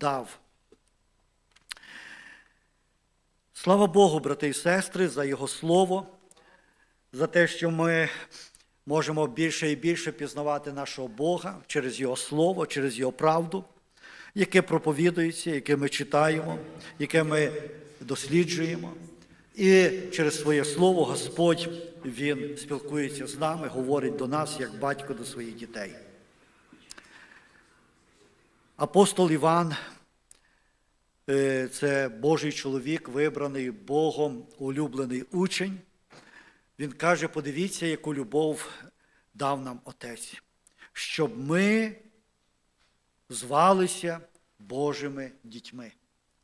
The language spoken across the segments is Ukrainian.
дав. Слава Богу, брати і сестри, за Його Слово, за те, що ми можемо більше і більше пізнавати нашого Бога через Його Слово, через Його правду, яке проповідується, яке ми читаємо, яке ми досліджуємо. І через своє слово Господь Він спілкується з нами, говорить до нас як батько до своїх дітей. Апостол Іван е, це Божий чоловік, вибраний Богом, улюблений учень. Він каже: подивіться, яку любов дав нам Отець, щоб ми звалися Божими дітьми.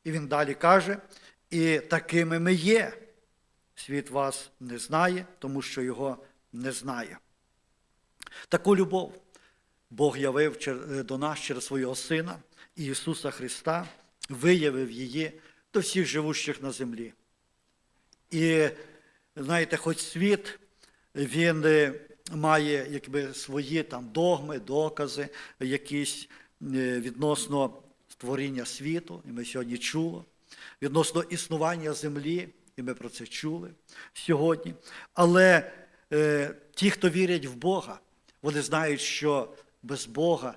І він далі каже: і такими ми є. Світ вас не знає, тому що його не знає. Таку любов Бог явив до нас через свого Сина Ісуса Христа, виявив її до всіх живущих на землі. І знаєте, хоч світ він е, має якби свої там догми, докази, якісь е, відносно створіння світу, і ми сьогодні чули, відносно існування землі, і ми про це чули сьогодні. Але е, ті, хто вірять в Бога, вони знають, що без Бога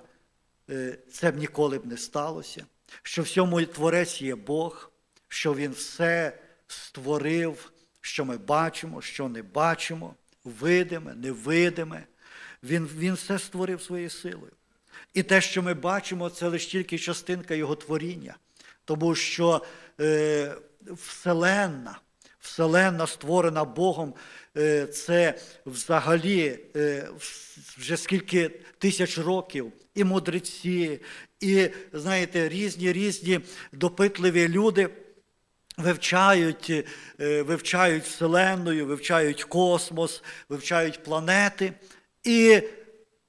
е, це б ніколи б не сталося, що в цьому творець є Бог, що Він все створив, що ми бачимо, що не бачимо, видиме, невидиме. Він, він все створив своєю силою. І те, що ми бачимо, це лише тільки частинка його творіння, тому що е, Вселенна, Вселенна, створена Богом, це взагалі е, вже скільки тисяч років, і мудреці, і, знаєте, різні різні допитливі люди вивчають, е, вивчають Вселенную, вивчають космос, вивчають планети, і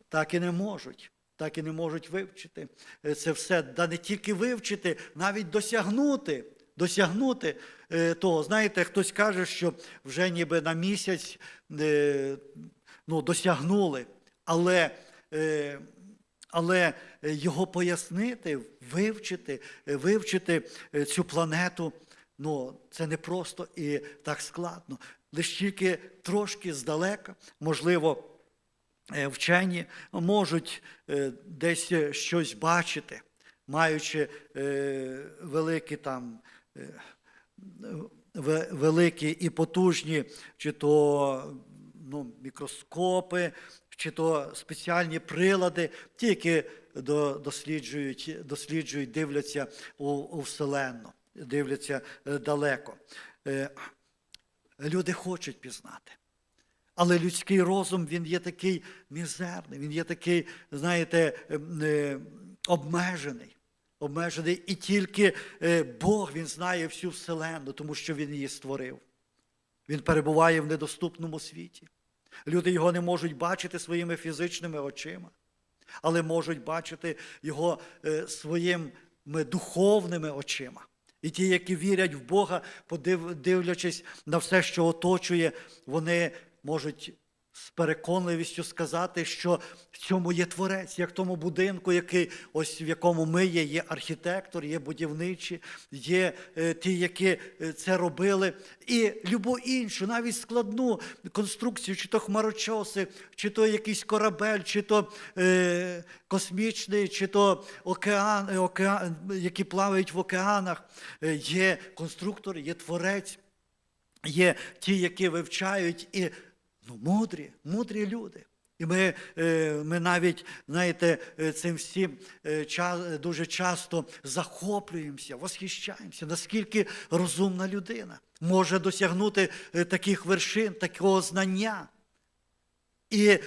так і не можуть. Так і не можуть вивчити е, це все, да не тільки вивчити, навіть досягнути. Досягнути е, того. Знаєте, хтось каже, що вже ніби на місяць е, ну, досягнули, але, е, але його пояснити, вивчити, е, вивчити е, цю планету, ну, це не просто і так складно. Лише тільки трошки здалека, можливо, е, вчені можуть е, десь е, щось бачити, маючи е, великі там. Ве- великі і потужні, чи то ну, мікроскопи, чи то спеціальні прилади, ті, які досліджують, досліджують дивляться у, у Вселенну, дивляться е, далеко. Е, Люди хочуть пізнати. Але людський розум він є такий мізерний, він є такий, знаєте, е, обмежений. Обмежений. І тільки е, Бог він знає всю вселенну, тому що Він її створив. Він перебуває в недоступному світі. Люди його не можуть бачити своїми фізичними очима, але можуть бачити його е, своїми духовними очима. І ті, які вірять в Бога, подив- дивлячись на все, що оточує, вони можуть з переконливістю сказати, що в цьому є творець, як в тому будинку, який ось в якому ми є, є архітектор, є будівничі, є е, ті, які е, це робили, і любу іншу, навіть складну конструкцію, чи то хмарочоси, чи то якийсь корабель, чи то е, космічний, чи то океан, е, океан, які плавають в океанах, є конструктор, є творець. Є ті, які вивчають і ну, мудрі, мудрі люди. І ми, е, ми навіть, знаєте, е, цим всім е, дуже часто захоплюємося, восхищаємося, наскільки розумна людина може досягнути таких вершин, такого знання. І,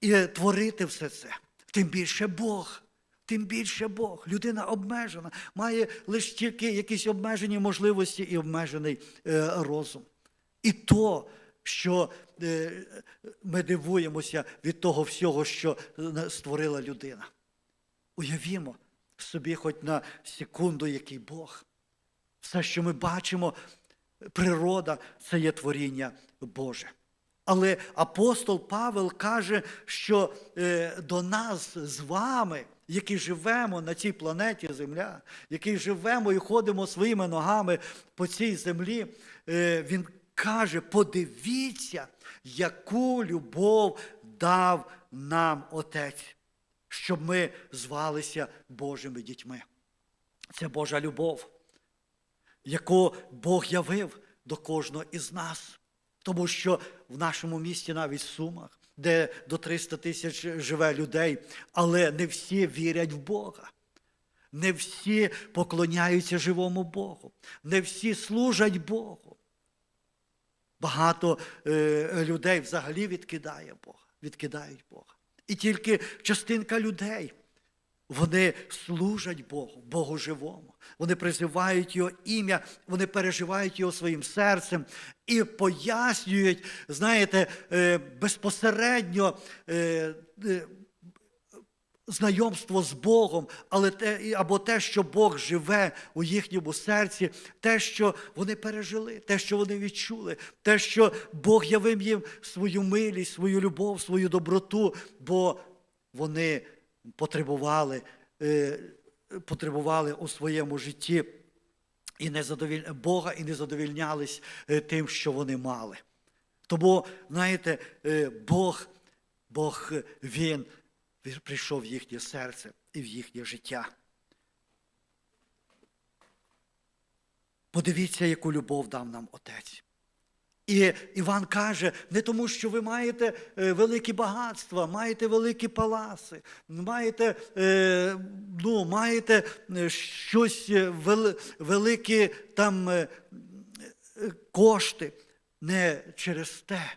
і творити все це. Тим більше Бог. Тим більше Бог. Людина обмежена, має лише тільки якісь обмежені можливості і обмежений розум. І то, що е, ми дивуємося від того всього, що створила людина. Уявімо собі хоч на секунду, який Бог. Все, що ми бачимо, природа це є творіння Боже. Але апостол Павел каже, що е, до нас з вами, які живемо на цій планеті Земля, які живемо і ходимо своїми ногами по цій землі, е, він каже: подивіться, яку любов дав нам Отець, щоб ми звалися Божими дітьми. Це Божа любов, яку Бог явив до кожного із нас. Тому що в нашому місті, навіть в Сумах, де до 300 тисяч живе людей, але не всі вірять в Бога. Не всі поклоняються живому Богу, не всі служать Богу. Багато е, людей взагалі відкидає Бога, відкидають Бога. І тільки частинка людей, вони служать Богу, Богу живому. Вони призивають Його ім'я, вони переживають Його своїм серцем і пояснюють, знаєте, е, безпосередньо е, е, знайомство з Богом, але те, або те, що Бог живе у їхньому серці, те, що вони пережили, те, що вони відчули, те, що Бог явив їм свою милість, свою любов, свою доброту, бо вони потребували, е, потребували у своєму житті і не. Бога і не задовільнялись е, тим, що вони мали. Тому, знаєте, е, Бог, Бог він прийшов в їхнє серце і в їхнє життя. Подивіться, яку любов дав нам Отець. І Іван каже, не тому, що ви маєте е, великі багатства, маєте великі паласи, маєте, е, ну, маєте е, щось великі там кошти. Не через те.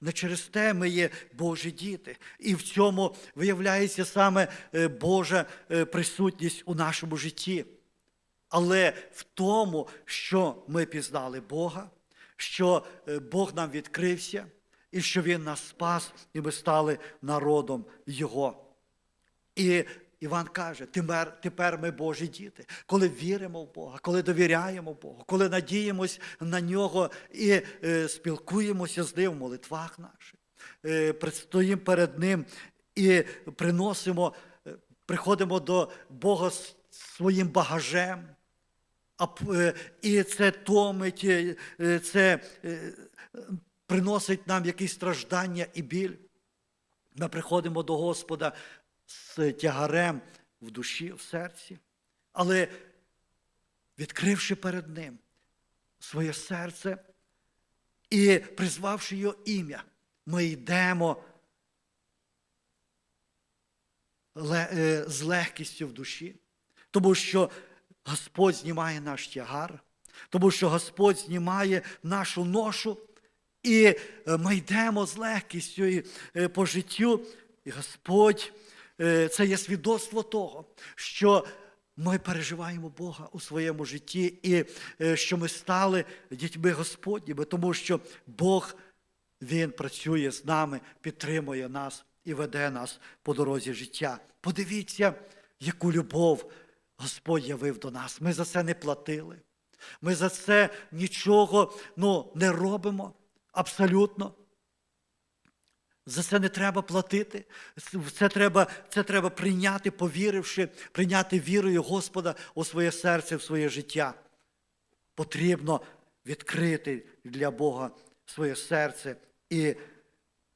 Не через те ми є Божі діти. І в цьому виявляється саме е, Божа е, присутність у нашому житті. Але в тому, що ми пізнали Бога, що е, Бог нам відкрився, і що Він нас спас, і ми стали народом Його. І Іван каже: тепер, тепер ми Божі діти, коли віримо в Бога, коли довіряємо Богу, коли надіємось на нього і е, спілкуємося з ним в молитвах наших, е, предстоїмо перед Ним і приносимо, е, приходимо до Бога своїм багажем. А, е, і це томить, е, е, це е, приносить нам якісь страждання і біль. Ми приходимо до Господа з тягарем в душі, в серці, але відкривши перед Ним своє серце і призвавши його ім'я, ми йдемо е, з легкістю в душі, тому що Господь знімає наш тягар, тому що Господь знімає нашу ношу, і е, ми йдемо з легкістю е, по життю, і Господь це є свідоцтво того, що ми переживаємо Бога у своєму житті, і е, що ми стали дітьми Господніми, тому що Бог Він працює з нами, підтримує нас і веде нас по дорозі життя. Подивіться, яку любов Господь явив до нас. Ми за це не платили. Ми за це нічого ну, не робимо абсолютно. За це не треба платити. Це треба, це треба прийняти, повіривши, прийняти вірою Господа у своє серце, в своє життя. Потрібно відкрити для Бога своє серце і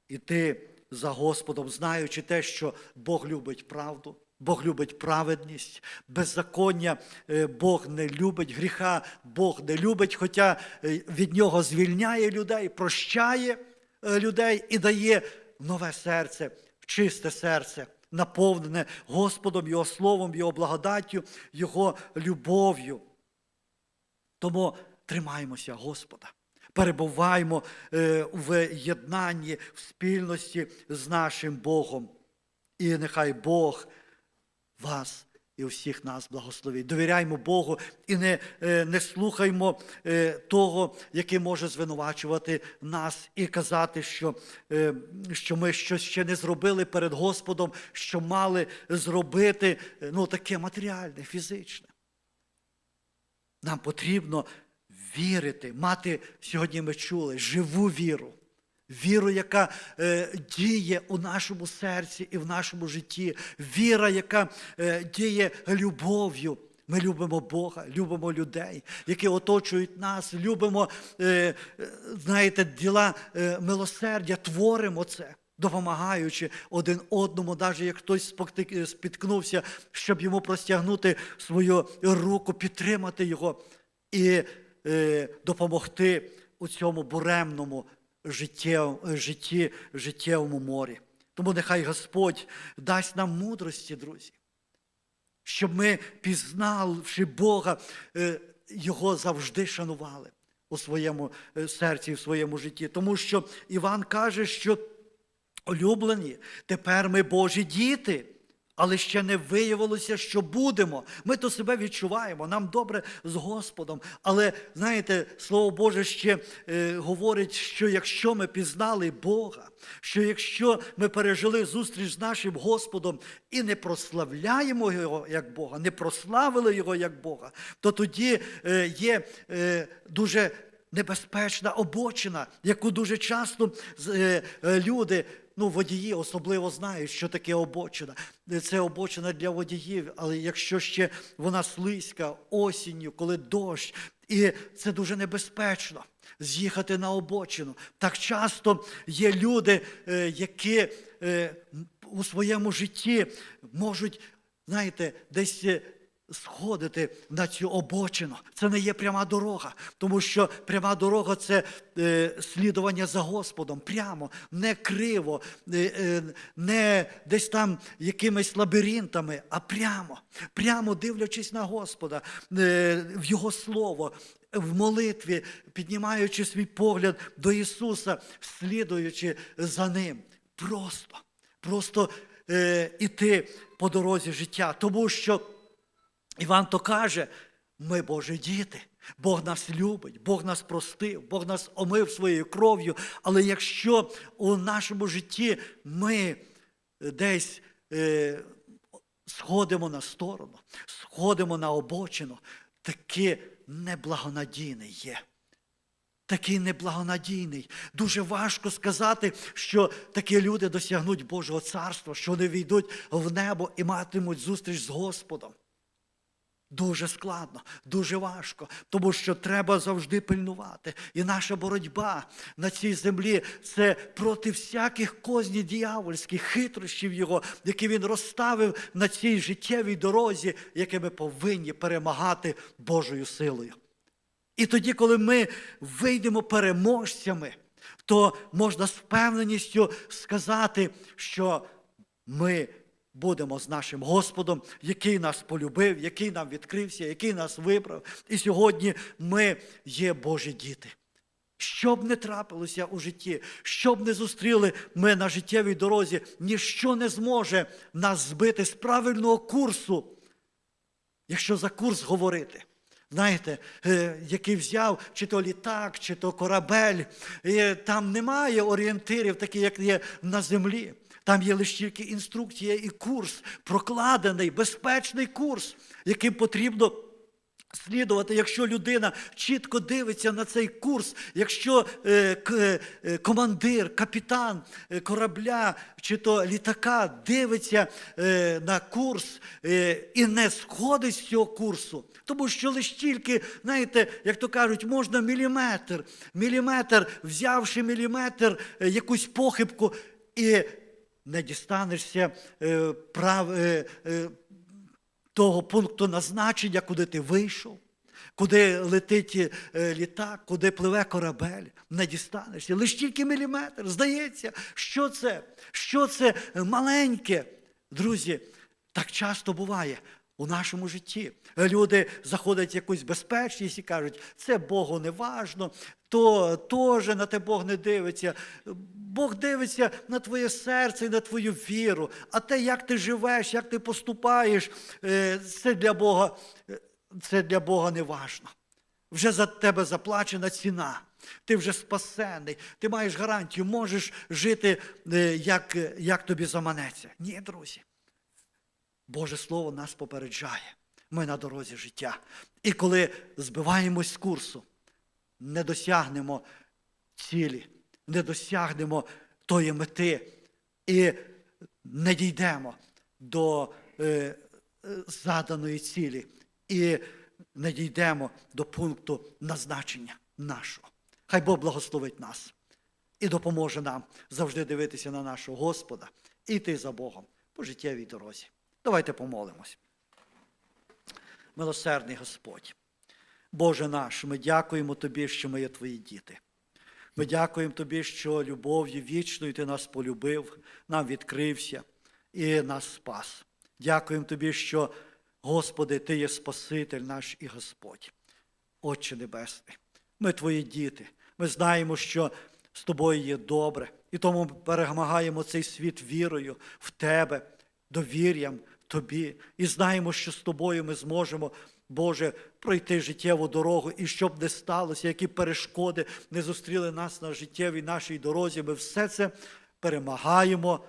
йти за Господом, знаючи те, що Бог любить правду, Бог любить праведність, беззаконня е, Бог не любить, гріха Бог не любить, хоча е, від нього звільняє людей, прощає людей і дає нове серце, чисте серце, наповнене Господом, Його Словом, Його благодаттю, Його любов'ю. Тому тримаємося Господа, перебуваємо е, в єднанні, в спільності з нашим Богом. І нехай Бог вас і всіх нас благословить. Довіряймо Богу і не, е, не слухаймо е, того, який може звинувачувати нас і казати, що, е, що ми щось ще не зробили перед Господом, що мали зробити ну, таке матеріальне, фізичне. Нам потрібно вірити, мати, сьогодні ми чули, живу віру. Віру, яка е, діє у нашому серці і в нашому житті, віра, яка е, діє любов'ю. Ми любимо Бога, любимо людей, які оточують нас, любимо, е, е, знаєте, діла е, милосердя, творимо це, допомагаючи один одному, навіть як хтось споктик- спіткнувся, щоб йому простягнути свою руку, підтримати його і е, допомогти у цьому буремному життєв- житті, життєвому морі. Тому нехай Господь дасть нам мудрості, друзі щоб ми, пізнавши Бога, е, Його завжди шанували у своєму е, серці, в своєму житті. Тому що Іван каже, що улюблені, тепер ми Божі діти. Але ще не виявилося, що будемо. Ми то себе відчуваємо, нам добре з Господом. Але знаєте, Слово Боже ще е, говорить, що якщо ми пізнали Бога, що якщо ми пережили зустріч з нашим Господом і не прославляємо Його як Бога, не прославили Його як Бога, то тоді е, є е, дуже небезпечна обочина, яку дуже часто е, е, люди. Ну, водії особливо знають, що таке обочина. Це обочина для водіїв, але якщо ще вона слизька осінню, коли дощ, і це дуже небезпечно з'їхати на обочину. Так часто є люди, е, які е, у своєму житті можуть, знаєте, десь. Сходити на цю обочину. Це не є пряма дорога, тому що пряма дорога це е, слідування за Господом, прямо, не криво, е, е, не десь там якимись лабіринтами, а прямо, прямо дивлячись на Господа, е, в Його Слово, в молитві, піднімаючи свій погляд до Ісуса, слідуючи за Ним. Просто, просто е, іти по дорозі життя, тому що. Іван то каже, ми Божі діти, Бог нас любить, Бог нас простив, Бог нас омив своєю кров'ю. Але якщо у нашому житті ми десь е, сходимо на сторону, сходимо на обочину, таки неблагонадійний є. Такий неблагонадійний. Дуже важко сказати, що такі люди досягнуть Божого царства, що вони війдуть в небо і матимуть зустріч з Господом. Дуже складно, дуже важко, тому що треба завжди пильнувати. І наша боротьба на цій землі це проти всяких кознів діявольських, хитрощів його, які він розставив на цій життєвій дорозі, які ми повинні перемагати Божою силою. І тоді, коли ми вийдемо переможцями, то можна з впевненістю сказати, що ми будемо з нашим Господом, який нас полюбив, який нам відкрився, який нас вибрав. І сьогодні ми є Божі діти. Що б не трапилося у житті, що б не зустріли ми на життєвій дорозі, ніщо не зможе нас збити з правильного курсу, якщо за курс говорити. Знаєте, е, який взяв чи то літак, чи то корабель, там немає орієнтирів, таких, як є на землі. Там є лише тільки інструкція і курс, прокладений, безпечний курс, яким потрібно слідувати, якщо людина чітко дивиться на цей курс, якщо е, е, командир, капітан е, корабля чи то літака дивиться е, на курс е, і не сходить з цього курсу, тому що лише тільки, знаєте, як то кажуть, можна міліметр, міліметр, взявши міліметр, е, якусь похибку, і не дістанешся е, прав, е, е, того пункту назначення, куди ти вийшов, куди летить літак, куди пливе корабель, не дістанешся. Лише тільки міліметр. Здається, що це? Що це маленьке? Друзі, так часто буває. У нашому житті люди заходять в якусь безпечність і кажуть, це Богу не важно, то теж на те Бог не дивиться. Бог дивиться на твоє серце і на твою віру, а те, як ти живеш, як ти поступаєш, е, це для Бога, е, це для Бога не важно. Вже за тебе заплачена ціна. Ти вже спасений, ти маєш гарантію, можеш жити, е, як, як тобі заманеться. Ні, друзі. Боже Слово нас попереджає. Ми на дорозі життя. І коли збиваємось з курсу, не досягнемо цілі, не досягнемо тої мети і не дійдемо до е, е, заданої цілі і не дійдемо до пункту назначення нашого. Хай Бог благословить нас і допоможе нам завжди дивитися на нашого Господа і йти за Богом по життєвій дорозі. Давайте помолимось. Милосердний Господь, Боже наш, ми дякуємо Тобі, що ми є Твої діти. Ми дякуємо Тобі, що любов'ю вічною Ти нас полюбив, нам відкрився і нас спас. Дякуємо Тобі, що, Господи, Ти є Спаситель наш і Господь. Отче Небесний, ми Твої діти. Ми знаємо, що з Тобою є добре, і тому перемагаємо цей світ вірою в Тебе, довір'ям Тобі. І знаємо, що з Тобою ми зможемо, Боже, пройти життєву дорогу, і щоб не сталося, які перешкоди не зустріли нас на життєвій нашій дорозі. Ми все це перемагаємо,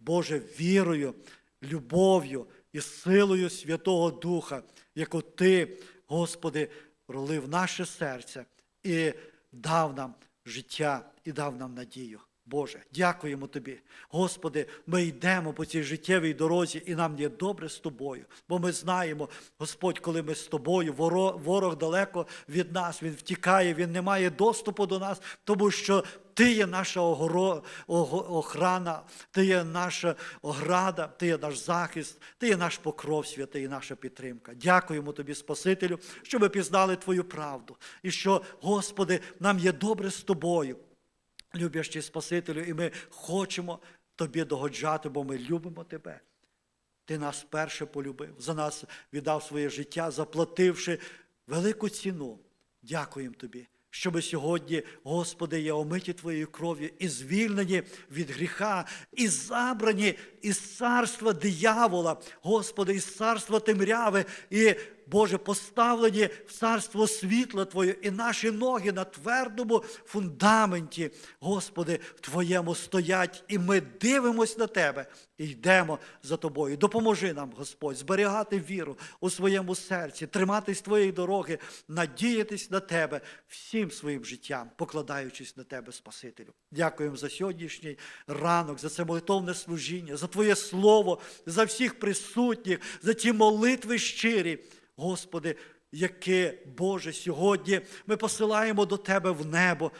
Боже, вірою, любов'ю і силою Святого Духа, яку Ти, Господи, пролив наше серце і дав нам життя і дав нам надію. Боже, дякуємо Тобі. Господи, ми йдемо по цій життєвій дорозі, і нам є добре з Тобою. Бо ми знаємо, Господь, коли ми з тобою, воро- ворог далеко від нас, він втікає, він не має доступу до нас, тому що Ти є наша огоро- охрана, Ти є наша ограда, Ти є наш захист, Ти є наш покров святий і наша підтримка. Дякуємо Тобі, Спасителю, що ми пізнали Твою правду. І що, Господи, нам є добре з Тобою любящий Спасителю, і ми хочемо Тобі догоджати, бо ми любимо Тебе. Ти нас перше полюбив, за нас віддав своє життя, заплативши велику ціну. Дякуємо Тобі, що ми сьогодні, Господи, є омиті Твоєю кров'ю і звільнені від гріха, і забрані із царства диявола, Господи, із царства темряви, і, Боже, поставлені в царство світла Твоє, і наші ноги на твердому фундаменті, Господи, в Твоєму стоять, і ми дивимось на Тебе і йдемо за Тобою. Допоможи нам, Господь, зберігати віру у своєму серці, триматись Твоєї дороги, надіятись на Тебе всім своїм життям, покладаючись на Тебе, Спасителю. Дякуємо за сьогоднішній ранок, за це молитовне служіння, за Твоє Слово, за всіх присутніх, за ті молитви щирі. Господи, яке, Боже, сьогодні ми посилаємо до Тебе в небо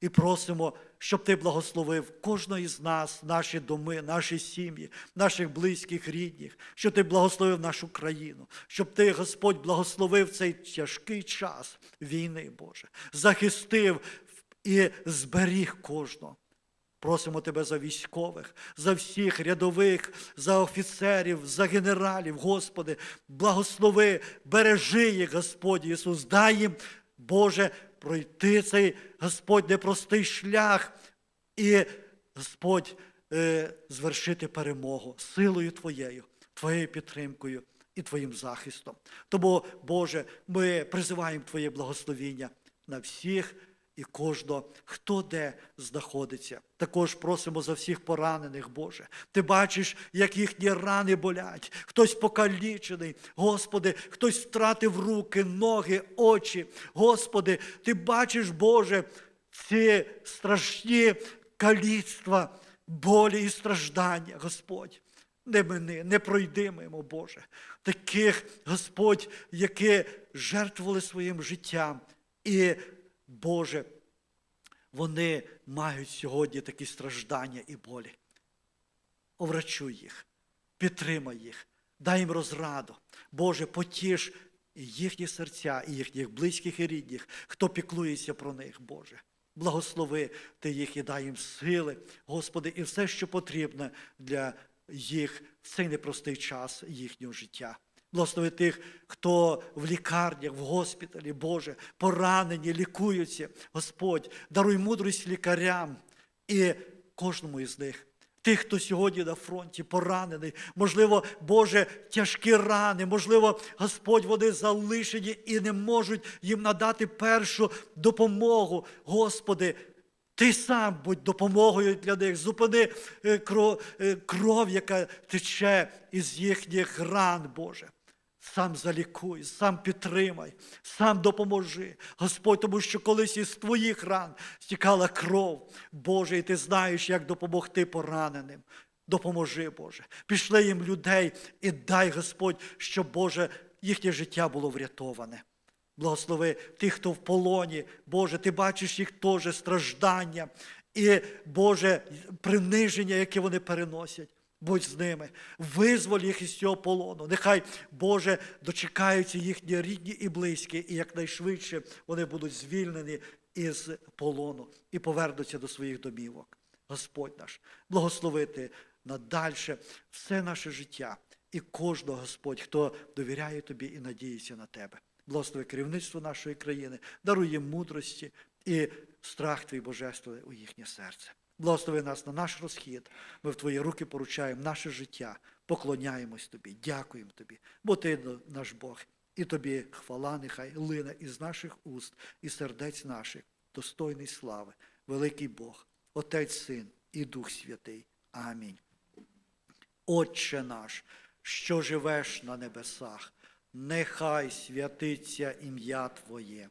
і просимо, щоб Ти благословив кожного із нас, наші доми, наші сім'ї, наших близьких, рідних, щоб Ти благословив нашу країну, щоб Ти, Господь, благословив цей тяжкий час війни, Боже, захистив і зберіг кожного. Просимо Тебе за військових, за всіх рядових, за офіцерів, за генералів, Господи, благослови, бережи їх, Господь Ісус, дай їм, Боже, пройти цей Господь непростий шлях і, Господь, е, звершити перемогу силою Твоєю, Твоєю підтримкою і Твоїм захистом. Тому, Боже, ми призиваємо Твоє благословіння на всіх і кожного, хто де знаходиться. Також просимо за всіх поранених, Боже. Ти бачиш, як їхні рани болять, хтось покалічений, Господи, хтось втратив руки, ноги, очі. Господи, Ти бачиш, Боже, ці страшні каліцтва, болі і страждання, Господь. Не мини, не пройди мимо, Боже. Таких, Господь, які жертвували своїм життям. І Боже, вони мають сьогодні такі страждання і болі. Оврачуй їх, підтримай їх, дай їм розраду. Боже, потіш їхні серця, і їхніх близьких і рідних, хто піклується про них, Боже. Благослови Ти їх і дай їм сили, Господи, і все, що потрібно для їх в цей непростий час їхнього життя. Благослови тих, хто в лікарнях, в госпіталі, Боже, поранені, лікуються. Господь, даруй мудрість лікарям і кожному із них. Тих, хто сьогодні на фронті поранений, можливо, Боже, тяжкі рани, можливо, Господь, вони залишені і не можуть їм надати першу допомогу. Господи, ти сам будь допомогою для них. Зупини е, е, кров, яка тече із їхніх ран, Боже. Сам залікуй, сам підтримай, сам допоможи. Господь, тому що колись із твоїх ран стікала кров, Боже, і ти знаєш, як допомогти пораненим. Допоможи, Боже. Пішли їм людей і дай, Господь, щоб, Боже, їхнє життя було врятоване. Благослови тих, хто в полоні, Боже, ти бачиш їх теж страждання і, Боже, приниження, яке вони переносять. Будь з ними, визволь їх із цього полону. Нехай, Боже, дочекаються їхні рідні і близькі, і якнайшвидше вони будуть звільнені із полону і повернуться до своїх домівок. Господь наш, благословити надальше все наше життя і кожного, Господь, хто довіряє Тобі і надіється на Тебе. Благослови керівництво нашої країни, даруй їм мудрості і страх Твій Божественний у їхнє серце. Благослови нас на наш розхід. Ми в Твої руки поручаємо наше життя, поклоняємось Тобі, дякуємо Тобі, бо Ти наш Бог. І Тобі хвала нехай лине із наших уст і сердець наших, достойний слави, великий Бог, Отець Син і Дух Святий. Амінь. Отче наш, що живеш на небесах, нехай святиться ім'я Твоє,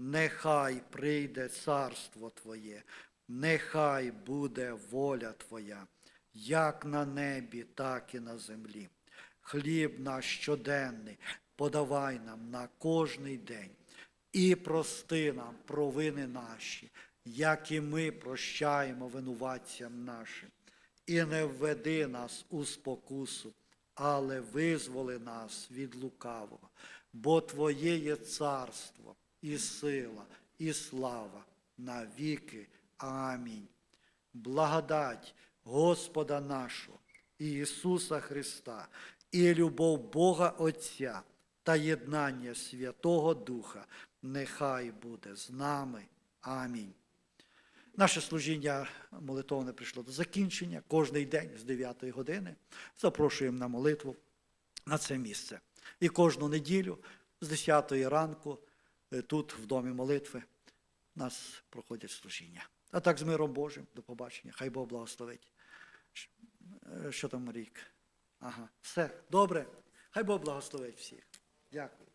нехай прийде царство Твоє, нехай буде воля Твоя, як на небі, так і на землі. Хліб наш щоденний подавай нам на кожний день і прости нам провини наші, як і ми прощаємо винуватцям нашим. І не введи нас у спокусу, але визволи нас від лукавого, бо Твоє є царство, і сила, і слава на віки. Амінь. Благодать Господа нашого і Ісуса Христа, і любов Бога Отця та єднання Святого Духа нехай буде з нами. Амінь. Наше служіння молитовне прийшло до закінчення. Кожний день з 9 години запрошуємо на молитву на це місце. І кожну неділю з 10 ранку тут, в домі молитви, у нас проходять служіння. А так з миром Божим, до побачення. Хай Бог благословить. Е, Що там рік? Ага, все, добре. Хай Бог благословить всіх. Дякую.